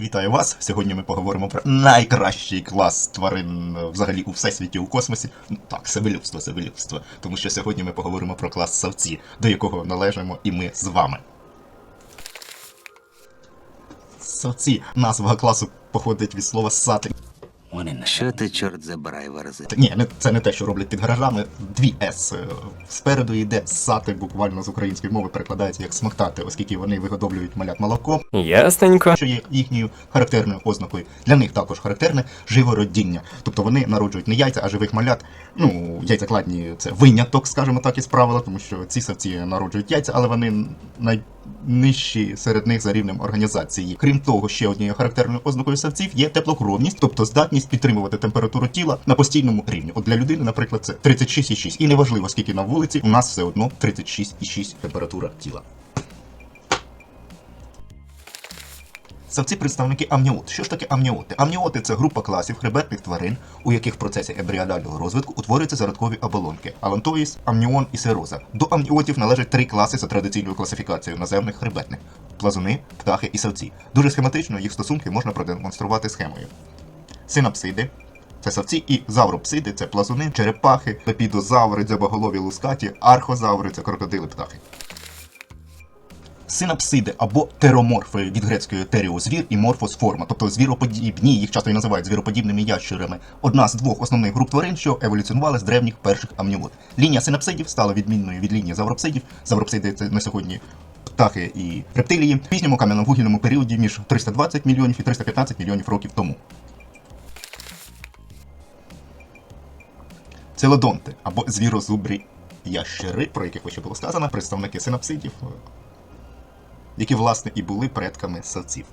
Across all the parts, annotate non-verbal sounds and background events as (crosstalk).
Вітаю вас! Сьогодні ми поговоримо про найкращий клас тварин взагалі у всесвіті у космосі. Ну, Так, себелюбство, себелюбство. Тому що сьогодні ми поговоримо про клас савці, до якого належимо і ми з вами. Савці. Назва класу походить від слова сати. Що ти, чорт забирай, варзит? Ні, не, це не те, що роблять під гаражами. Дві С. Е, Спереду йде сати, буквально з української мови перекладається як смоктати, оскільки вони вигодовлюють малят молоко, Ясненько. що є їхньою характерною ознакою. Для них також характерне живородіння. Тобто вони народжують не яйця, а живих малят. Ну, яйцекладні це виняток, скажімо так, із правила, тому що ці савці народжують яйця, але вони найнижчі серед них за рівнем організації. Крім того, ще однією характерною ознакою савців є теплокровність, тобто здатність підтримувати температуру тіла на постійному рівні. От для людини, наприклад, це 36,6. І неважливо, скільки на вулиці, у нас все одно 36,6 температура тіла. Савці представники амніот. Що ж таке амніоти? Амніоти це група класів хребетних тварин, у яких в процесі ембріонального розвитку утворюються зародкові оболонки алантоїс, амніон і сироза. До амніотів належать три класи за традиційною класифікацією наземних хребетних: плазуни, птахи і савці. Дуже схематично їх стосунки можна продемонструвати схемою. Синапсиди. Це савці і завропсиди це плазуни, черепахи, лепідозаври, дзьобоголові лускаті, архозаври це крокодили птахи. Синапсиди або тероморфи від грецької теріо звір і морфос форма, тобто звіроподібні, їх часто і називають звіроподібними ящерами. Одна з двох основних груп тварин, що еволюціонували з древніх перших амніот. Лінія синапсидів стала відмінною від лінії завропсидів. Завропсиди це на сьогодні птахи і рептилії в пізньому кам'яно-вугільному періоді між 320 мільйонів і 315 мільйонів років тому. Целодонти або звірозубрі ящери, про яких вище було сказано, представники синапсидів, які, власне, і були предками савців.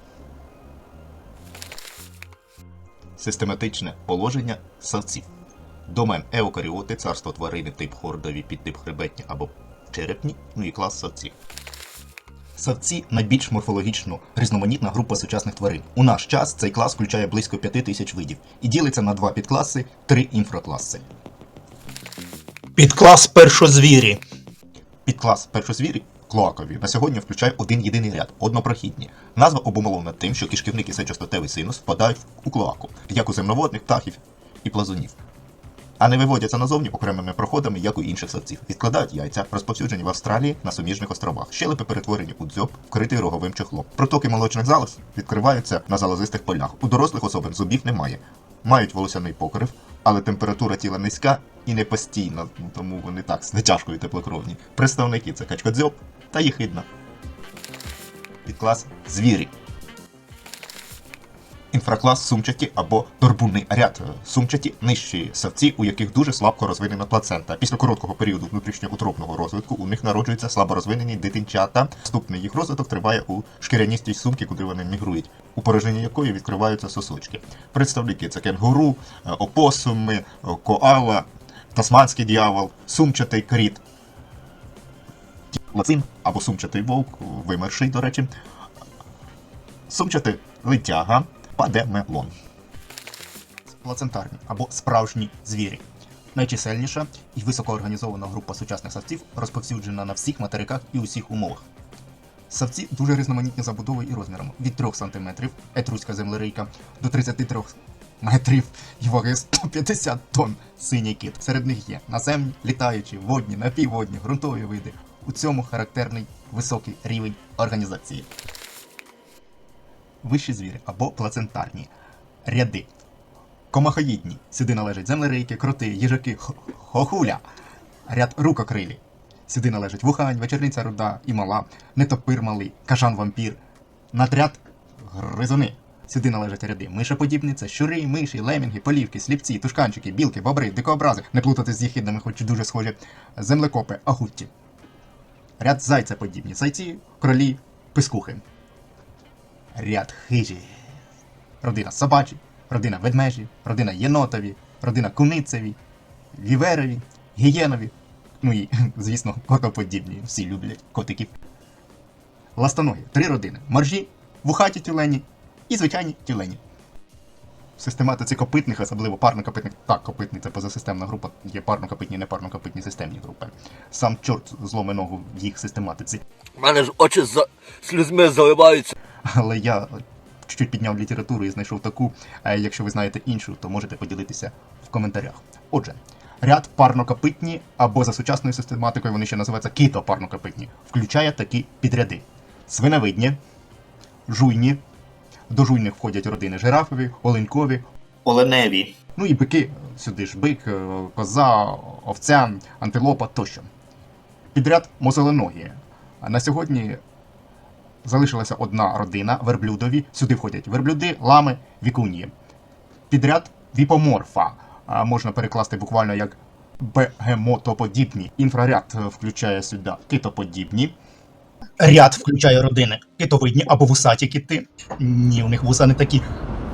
Систематичне положення савців. Домен еукаріоти, царство тварини, тип хордові, підтип хребетні або черепні, ну і клас савців. Савці найбільш морфологічно різноманітна група сучасних тварин. У наш час цей клас включає близько 5 тисяч видів і ділиться на два підкласи, три інфракласи. Підклас першозвірі. Підклас першозвірі клоакові на сьогодні включає один єдиний ряд однопрохідні. Назва обумовлена тим, що кишківник і сечостатевий синус впадають у клоаку, як у земноводних, птахів і плазунів. А не виводяться назовні окремими проходами, як у інших савців. Відкладають яйця, розповсюджені в Австралії на суміжних островах. Щелепи перетворені у дзьоб, вкритий роговим чехлом. Протоки молочних залоз відкриваються на залозистих полях. У дорослих особин зубів немає. Мають волосяний покрив, але температура тіла низька і не постійна, тому вони так з нетяжкою теплокровні. Представники це качкодзьоб та їхидна. Підклас звірі. Інфраклас сумчаті або торбунний ряд. Сумчаті нижчі савці, у яких дуже слабко розвинена плацента. Після короткого періоду внутрішньоутробного розвитку у них народжуються слабо розвинені дитинчата. Наступний їх розвиток триває у шкіряністій сумці, куди вони мігрують, у порожненні якої відкриваються сосочки. Представники це кенгуру, опосуми, коала, тасманський дьявол, сумчатий кріт, лацин або сумчатий вовк, вимерший, до речі, сумчатий летяга, падемелон. Плацентарні або справжні звірі. Найчисельніша і високоорганізована група сучасних савців розповсюджена на всіх материках і усіх умовах. Савці дуже різноманітні забудовою і розмірами від 3 см етруська землерийка до 33 метрів і ваги 150 тонн синій кіт. Серед них є наземні, літаючі, водні, напівводні, ґрунтові види. У цьому характерний високий рівень організації. Вищі звірі або плацентарні ряди. Комахоїдні. Сюди належать землерийки, кроти, їжаки, хохуля. Ряд рукокрилі. Сюди належать вухань, вечерниця руда і мала, нетопир малий, кажан вампір. Надряд гризуни. Сюди належать ряди мишеподібні, це щури, миші, лемінги, полівки, сліпці, тушканчики, білки, бобри, дикообрази, не плутати з їхідними, хоч дуже схожі, землекопи, агутті. Ряд зайцеподібні, зайці, кролі, пискухи. Ряд хижі. Родина собачі, родина ведмежі, родина єнотові, родина куницеві, віверові, гієнові. Ну і, (laughs) звісно, котоподібні. Всі люблять котиків. Ластоногі. Три родини. Моржі, вухаті тюлені і звичайні тюлені. Систематиці копитних, особливо парнокопитних, так, копитний це позасистемна група, є парнокопитні і непарнокопитні системні групи. Сам чорт зломе ногу в їх систематиці. У мене ж очі за слізьми заливаються. Але я чуть-чуть підняв літературу і знайшов таку. Е, Якщо ви знаєте іншу, то можете поділитися в коментарях. Отже, ряд парнокопитні або за сучасною систематикою вони ще називаються китопарнокопитні, включає такі підряди: свиневидні, жуйні, до жуйних входять родини жирафові, оленькові, Оленеві. Ну і бики, сюди ж бик, е, коза, овця, антилопа тощо. Підряд мозоленогі. На сьогодні залишилася одна родина верблюдові. Сюди входять верблюди, лами, вікунії. Підряд віпоморфа. Можна перекласти буквально як бегемотоподібні. Інфраряд е, включає сюди китоподібні. Ряд включає родини китовидні або вусаті кити. Ні, у них вуса не такі.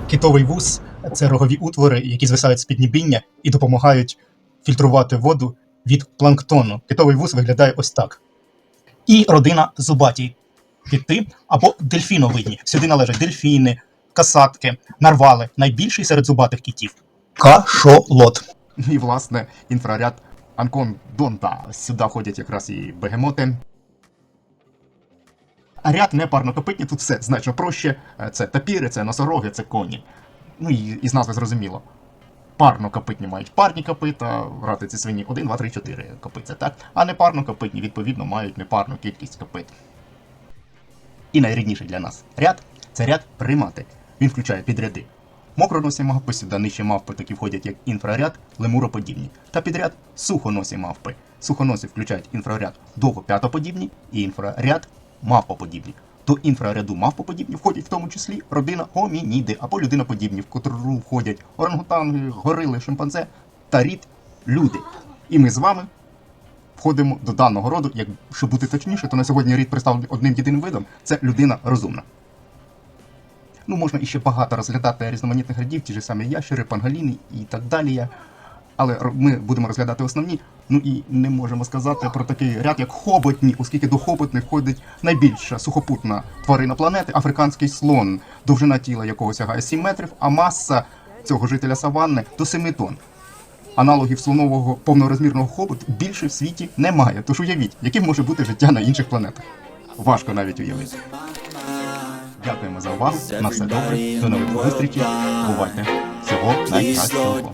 Китовий вус це рогові утвори, які звисають з піднібіння і допомагають фільтрувати воду від планктону. Китовий вус виглядає ось так. І родина зубаті кити або дельфіновидні. Сюди належать дельфіни, касатки, нарвали, найбільший серед зубатих китів. Кашолот. І, власне, інфраряд Анкондонта. Сюди входять якраз і бегемоти. Ряд непарнокопитні тут все значно проще. Е, Це тапіри, це носороги, це коні. Ну і із назви зрозуміло. Парнокопитні мають парні копита, ратиці свині 1, 2, 3, 4 копиця, так? А непарнокопитні, відповідно, мають непарну кількість копит. І найрідніший для нас ряд це ряд примати. Він включає підряди. Мокроносі мавпи сюди нижче мавпи такі входять як інфраряд, лемуроподібні. Та підряд сухоносі мавпи. Сухоносі включають інфраряд довгоп'ятоподібні і інфраряд мавпоподібні. До інфраряду мавпоподібні входять в тому числі родина гомініди або людиноподібні, в котру входять орангутанги, горили, шимпанзе та рід люди. І ми з вами входимо до даного роду, якщо бути точніше, то на сьогодні рід представлений одним єдиним видом це людина розумна. Ну, можна іще багато розглядати різноманітних рядів, ті ж самі ящери, пангаліни і так далі. Але ми будемо розглядати основні. Ну і не можемо сказати про такий ряд, як хоботні, оскільки до хоботних входить найбільша сухопутна тварина планети африканський слон, довжина тіла якого сягає 7 метрів, а маса цього жителя саванни до 7 тонн. Аналогів слонового повнорозмірного хоботу більше в світі немає. Тож уявіть, яким може бути життя на інших планетах. Важко навіть уявити. Дякуємо за увагу. На все добре. До нових зустрічей. Бувайте. Всього найкращого.